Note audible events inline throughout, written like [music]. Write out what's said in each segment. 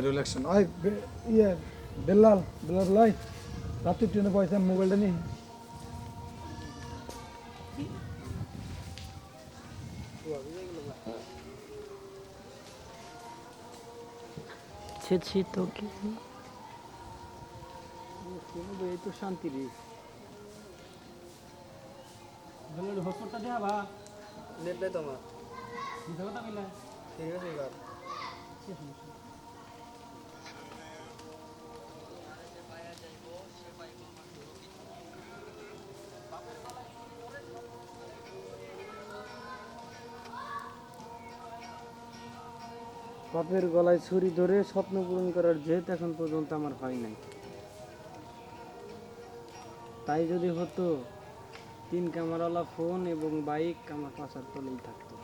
ভাইরুল action ওই ইয়ে বেল্লাল বেল্লাল লাই রাত্রি ট্রেনে পয়সা মোবাইলটা নিয়ে ছি ছি তো কি এই তো শান্তি রে বলে হসপিটালটা দেয়া বা নেট নাই তোমার ঠিক আছে এবার বাপের গলায় ছুরি ধরে স্বপ্ন পূরণ করার জেদ এখন পর্যন্ত আমার হয় নাই। তাই যদি হতো, তিন ক্যামেরাওয়ালা ফোন এবং বাইক আমার পাশার তলেই থাকতো।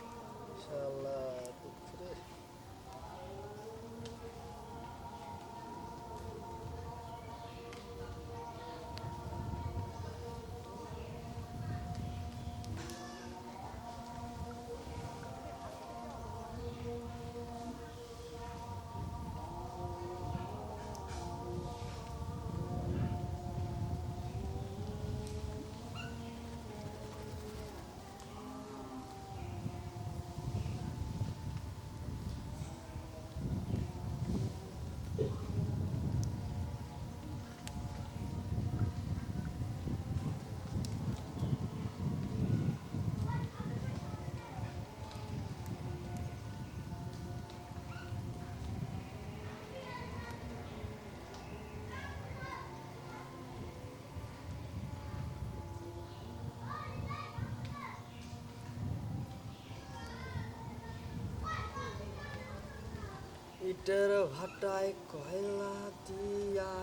ইটের ভাটায় কয়লা দিয়া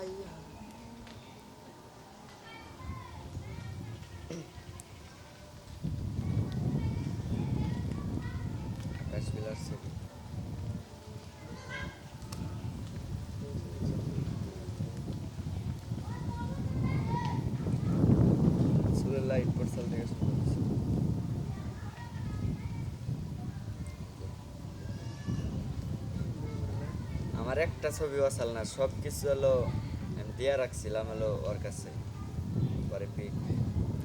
লাইট আমার একটা ছবি আসাল না সব কিছু হলো আমি দিয়া রাখছিলাম হলো ওর কাছে। পরে পিক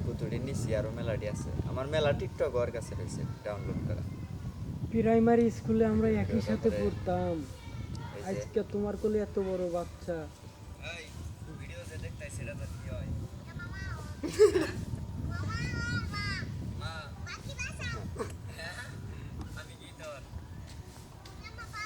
কুতুড়ি নিছি আরও মেলাটি আছে। আমার মেলা টিকটক ওর কাছে রয়েছে ডাউনলোড করা। প্রাইমারি স্কুলে আমরা একই সাথে পড়তাম। আজকে তোমার কোলে এত বড় বাচ্চা। ভিডিও যে দেখতাই সেটা তো কি হয়? [laughs]